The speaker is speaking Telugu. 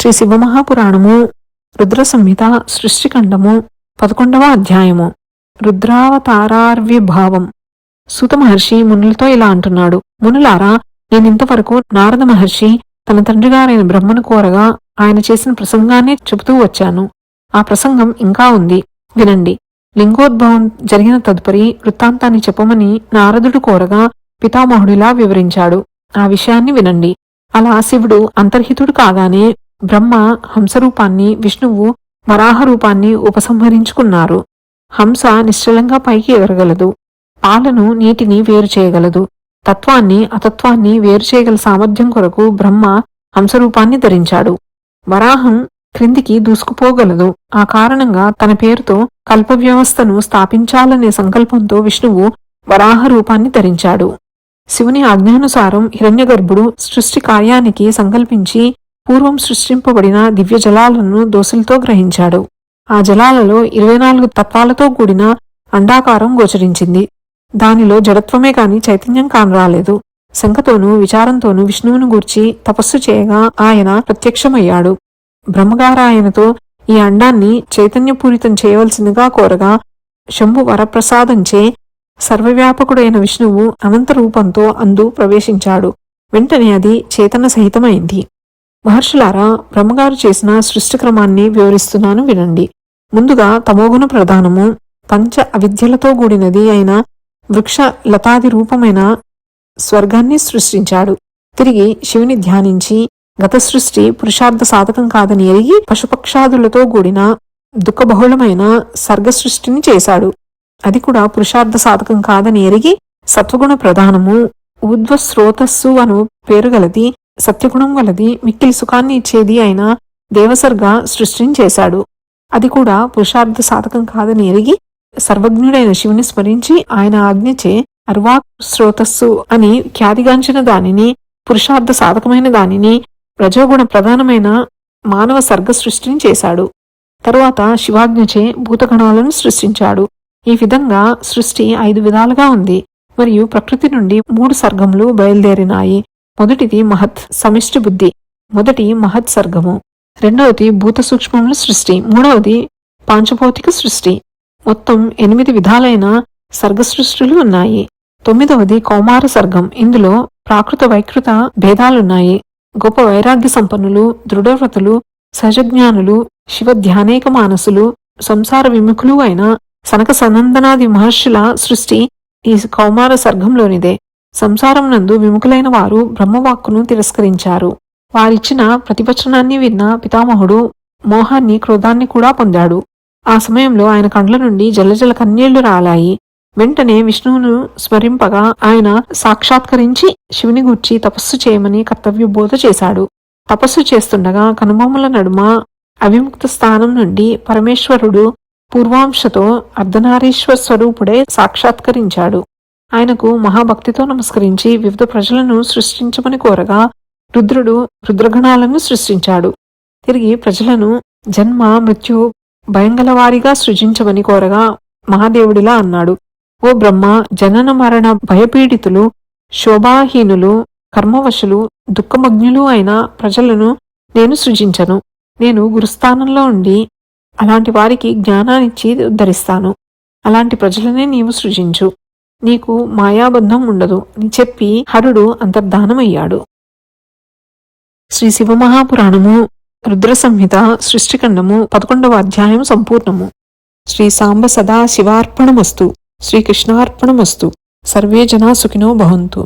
శ్రీ శివమహాపురాణము రుద్ర సంహిత సృష్టిఖండము పదకొండవ అధ్యాయము. రుద్రావతారార్విభావం సుత మహర్షి మునులతో ఇలా అంటున్నాడు. మునులారా నేనింతవరకు నారద మహర్షి తన తండ్రిగారైన బ్రహ్మను కోరగా ఆయన చేసిన ప్రసంగాన్ని చెబుతూ వచ్చాను. ఆ ప్రసంగం ఇంకా ఉంది. వినండి. లింగోద్భవం జరిగిన తదుపరి వృత్తాంతాన్ని చెప్పమని నారదుడు కోరగా పితామహుడిలా వివరించాడు. ఆ విషయాన్ని వినండి. అలా శివుడు అంతర్హితుడు కాగానే బ్రహ్మ హంసరూపాన్ని విష్ణువు వరాహ రూపాన్ని ఉపసంహరించుకున్నారు. హంస నిశ్చలంగా పైకి ఎగరగలదు. పాలను నీటిని వేరు చేయగలదు. తత్వాన్ని అతత్వాన్ని వేరు చేయగల సామర్థ్యం కొరకు బ్రహ్మ హంసరూపాన్ని ధరించాడు. వరాహం క్రిందికి దూసుకుపోగలదు. ఆ కారణంగా తన పేరుతో కల్ప వ్యవస్థను స్థాపించాలనే సంకల్పంతో విష్ణువు వరాహ రూపాన్ని ధరించాడు. శివుని ఆజ్ఞానుసారం హిరణ్యగర్భుడు సృష్టి కార్యానికి సంకల్పించి పూర్వం సృష్టింపబడిన దివ్య జలాలను దోసులతో గ్రహించాడు. ఆ జలాలలో ఇరవై నాలుగు తత్వాలతో కూడిన అండాకారం గోచరించింది. దానిలో జడత్వమే కాని చైతన్యం కానరాలేదు శంఖతోనూ విచారంతోనూ విష్ణువును గూర్చి తపస్సు చేయగా ఆయన ప్రత్యక్షమయ్యాడు. బ్రహ్మగారాయనతో ఈ అండాన్ని చైతన్యపూరితం చేయవలసిందిగా కోరగా శంభు వరప్రసాదంచే సర్వవ్యాపకుడైన విష్ణువు అనంత రూపంతో అందు ప్రవేశించాడు. వెంటనే అది చేతన సహితమైంది మహర్షులారా బ్రహ్మగారు చేసిన సృష్టిక్రమాన్ని వివరిస్తున్నాను వినండి. ముందుగా తమోగుణ ప్రధానము పంచ అవిద్యలతో కూడినది అయిన వృక్ష లతాది రూపమైన స్వర్గాన్ని సృష్టించాడు. తిరిగి శివుని ధ్యానించి గత సృష్టి పురుషార్థ సాధకం కాదని ఎరిగి పశుపక్షాదులతో కూడిన దుఃఖబహుళమైన సర్గ సృష్టిని చేశాడు. అది కూడా పురుషార్థ సాధకం కాదని ఎరిగి సత్వగుణ ప్రధానము ఊర్ధ్వ స్రోతస్సు అను పేరుగలది సత్యగుణం గలది మిక్కిలి సుఖాన్ని ఇచ్చేది అయిన దేవసర్గా సృష్టిని చేశాడు అది కూడా పురుషార్థ సాధకం కాదని ఎరిగి సర్వజ్ఞుడైన శివుని స్మరించి ఆయన ఆజ్ఞచే అర్వాక్ స్రోతస్సు అని ఖ్యాతిగాంచిన దానిని పురుషార్థ సాధకమైన దానిని రజోగుణ ప్రధానమైన మానవ సర్గ సృష్టిని చేశాడు తరువాత శివాజ్ఞచే భూతగణాలను సృష్టించాడు. ఈ విధంగా సృష్టి ఐదు విధాలుగా ఉంది. మరియు ప్రకృతి నుండి మూడు సర్గములు బయలుదేరినాయి. మొదటిది మహత్ సమిష్టి బుద్ధి. మొదటి మహత్ సర్గము. రెండవది భూత సూక్ష్మముల సృష్టి. మూడవది పాంచభౌతిక సృష్టి. మొత్తం ఎనిమిది విధాలైన సర్గ సృష్టిలు ఉన్నాయి. తొమ్మిదవది కౌమార సర్గం. ఇందులో ప్రాకృత వైకృత భేదాలున్నాయి. గొప్ప వైరాగ్య సంపన్నులు దృఢవ్రతులు సహజజ్ఞానులు శివ ధ్యానేక మానసులు సంసార విముఖులు అయిన సనక సనందనాది మహర్షుల సృష్టి ఈ కౌమార సర్గంలోనిదే. సంసారం నందు విముఖులైన వారు బ్రహ్మవాక్కును తిరస్కరించారు. వారిచ్చిన ప్రతివచనాన్ని విన్న పితామహుడు మోహాన్ని క్రోధాన్ని కూడా పొందాడు. ఆ సమయంలో ఆయన కండ్ల నుండి జలజల కన్నీళ్ళు రాలాయి. వెంటనే విష్ణువును స్మరింపగా ఆయన సాక్షాత్కరించి శివుని గూర్చి తపస్సు చేయమని కర్తవ్య బోధ చేశాడు. తపస్సు చేస్తుండగా కనుబొమ్మల నడుమ అవిముక్త స్థానం నుండి పరమేశ్వరుడు పూర్వాంశతో అర్ధనారీశ్వర స్వరూపుడే సాక్షాత్కరించాడు. ఆయనకు మహాభక్తితో నమస్కరించి వివిధ ప్రజలను సృష్టించమని కోరగా రుద్రుడు రుద్రగణాలను సృష్టించాడు. తిరిగి ప్రజలను జన్మ మృత్యు భయంగలవారిగా సృజించమని కోరగా మహాదేవుడిలా అన్నాడు. ఓ బ్రహ్మ జనన మరణ భయపీడితులు శోభాహీనులు కర్మవశులు దుఃఖమగ్నులు అయిన ప్రజలను నేను సృజించను. నేను గురుస్థానంలో ఉండి అలాంటి వారికి జ్ఞానాన్నిచ్చి ఉద్ధరిస్తాను అలాంటి ప్రజలనే నీవు సృజించు. నీకు మాయాబంధం ఉండదు అని చెప్పి హరుడు అంతర్ధానమయ్యాడు. శ్రీ శివమహాపురాణము రుద్ర సంహిత సృష్టిఖండము పదకొండవ అధ్యాయం సంపూర్ణము. శ్రీ సాంబ సదా శివార్పణమస్తు శ్రీకృష్ణార్పణమస్తు సర్వే జనా సుఖినో భవంతు.